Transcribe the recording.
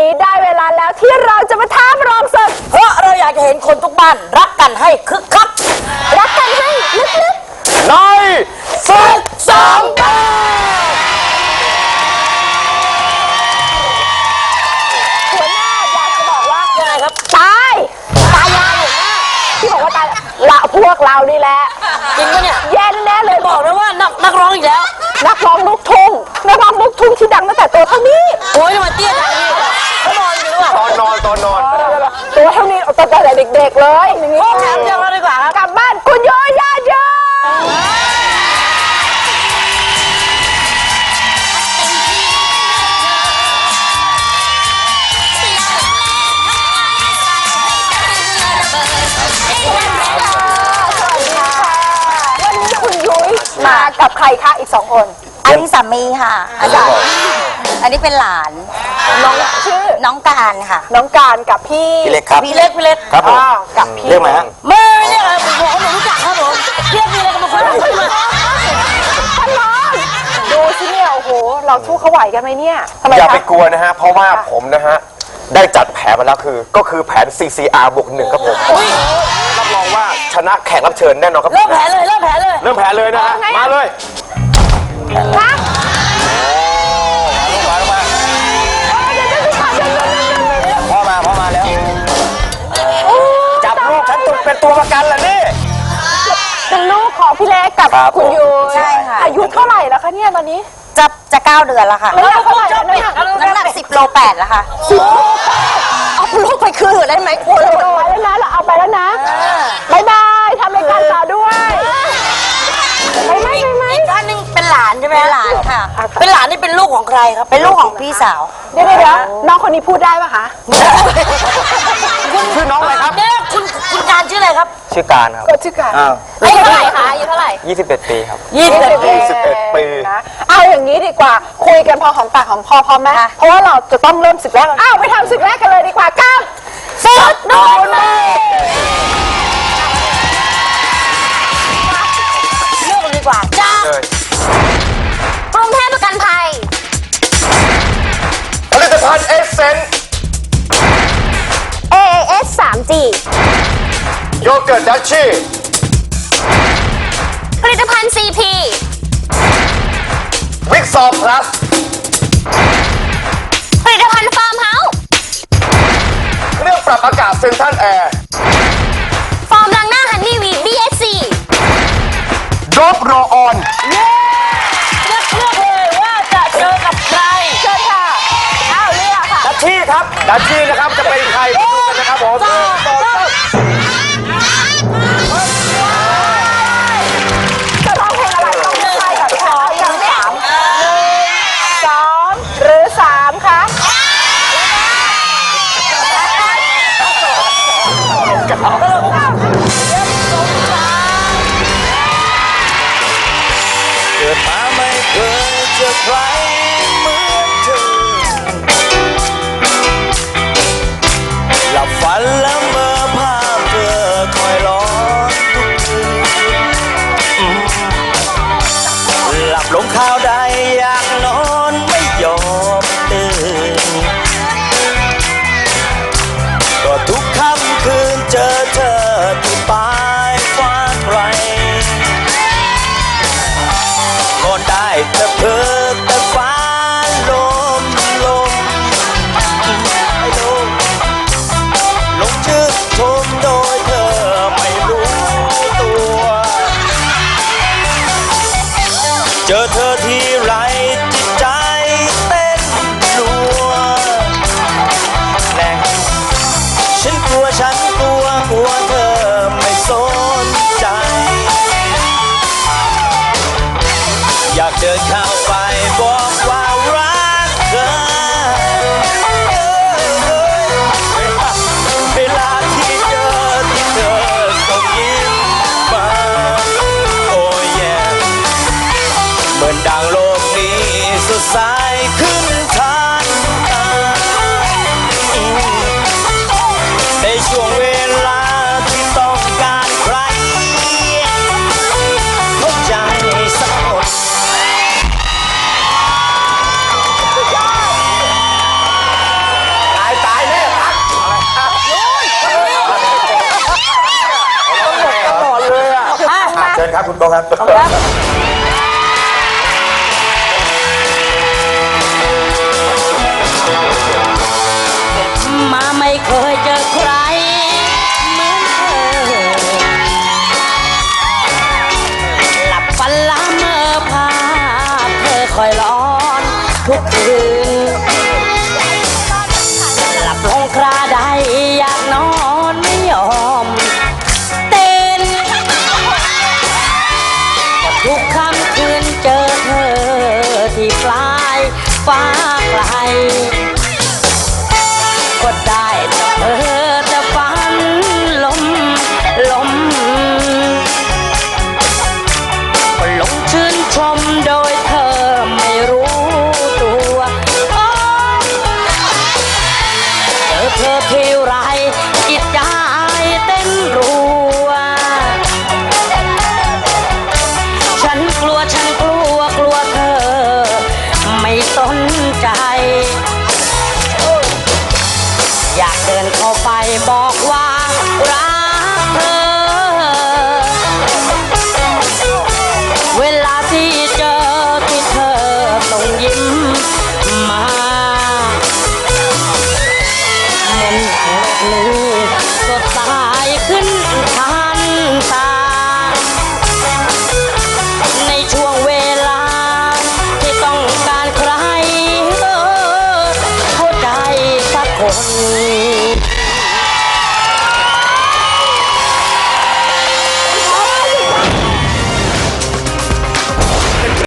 นี้ได้เวลาแล้วที่เราจะมาท้าประลองศึกเพราะเราอยากจะเห็นคนทุกบ้านรักกันให้คึกคักรักกันให้ลึกในศึกสามๆหัวหน้าอยากจะบอกว่ายังไงครับ ตายตายยายที่บอกว่าตายละพวกเรานี่แหละ จริงปะเนี่ยแย่แน่ๆเลย เท่านี้ตั้งแต่เด็กๆเลยอย่างนี้โอ้แถมเดียวกันดีกว่าครับกลับบ้านคุณโยยาเยอะวันนี้คุณยุ้ยมากับใครคะอีกสองคน อันนี้สามีค่ะอันนี้ อันนี้เป็นหลาน น้องชื่อน้องการค่ะ น้องการกับพี่พี่เล็กครับพี่เล็กพี่เล็กครับผมอ้าวกับพี่เรียกไหมฮะไม่ไม่เรียกอะไรผมบอกว่าผมรู้จักครับผมเรียกพี่เล็กก็มาคุยกันมาท่านรองดูสิเนี่ยโอ้โห เราสู้เขาไหวกันไหมเนี่ยทำไมอย่าคะไปกลัวนะฮะ เพราะว่าผมนะฮะ ได้จัดแผนมาแล้วคือ ก็คือแผน CCR บวกหนึ่งครับผมรับรองว่าชนะแขกรับเชิญแน่นอนครับเริ่มแผลเลยเริ่มแผลเลย เริ่มแผนเลยนะฮะมาเลย ฮะ เป็นตัวประกันเหรอนี่ เป็นลูกของพี่เล็กกับครับคุณยุ้ยใช่ค่ะ อายุเท่าไหร่แล้วคะเนี่ยตอนนี้จะจะเก้าเดือนแล้วค่ะ น้ำหนักเท่าไหร่แล้วเนี่ยน้ำหนักสิบโลแปดแล้วค่ะเอาลูกไปคืนได้ไหมกลัวเลยไปแล้วนะเราเอาไปแล้วนะบายบายทำรายการต่อด้วย ไปไหมไปไหม อีกท่านหนึงเป็นหลานใช่ไหมเป็นหลานค่ะ เป็นหลานนี่เป็นลูกของใครครับ เป็นลูกของพี่สาว เดี๋ยวเดี๋ยวน้องคนนี้พูดได้ปะคะ ชื่อน้องอะไรครับเนี่ย คุณคุณการชื่ออะไรครับชื่อการครับ ก็ชื่อกันอ้าวอายุเท่าไหร่คะอายุเท่าไหร่21 ปีครับ ยี่สิบเอ็ดปี 21ปี นะเอาอย่างนี้ดีกว่าคุยกันพอหอมปากหอมคอพอไหมเพราะว่าเราจะต้องเริ่มศึกแรกกันอ้าวไปทำศึกแรกกันเลยดีกว่ากับสุดโดนเลยเลือกกันดีกว่าจ้าเลยกรุงเทพประกันภัย ผลิตภัณฑ์เอเซน AAS 3G โยเกิร์ตดัชชี่ผลิตภัณฑ์ CP วิกซอพลัสผลิตภัณฑ์ฟาร์มเฮาส์เครื่องปรับอากาศเซนทันแอร์ฟอร์มล้างหน้าฮันนี่วี BSC ดบโรออน เลือกเลือกเลยว่าจะเจอกับใครเชิญค่ะอ้าวเลือกค่ะดัชชี่ครับดัชชี่นะครับจะเป็นใครไปดูกันนะครับผมจะ เจอเธอที่ไรจิตใจเต้นรัวแรงฉันกลัวฉันกลัวกลัวเธอไม่สนใจ อยากเดินเข้าไปบอก ดังโลกนี้สดใสขึ้นทันในช่วงเวลาที่ต้องการใครเข้ใจสักคนตายตายแน่เชิญครับคุณโตครับ คืนหลับลงคาใดอยากนอนไม่ยอมเต้นทุกค่ำคืนเจอเธอที่ปลายฟ้าไ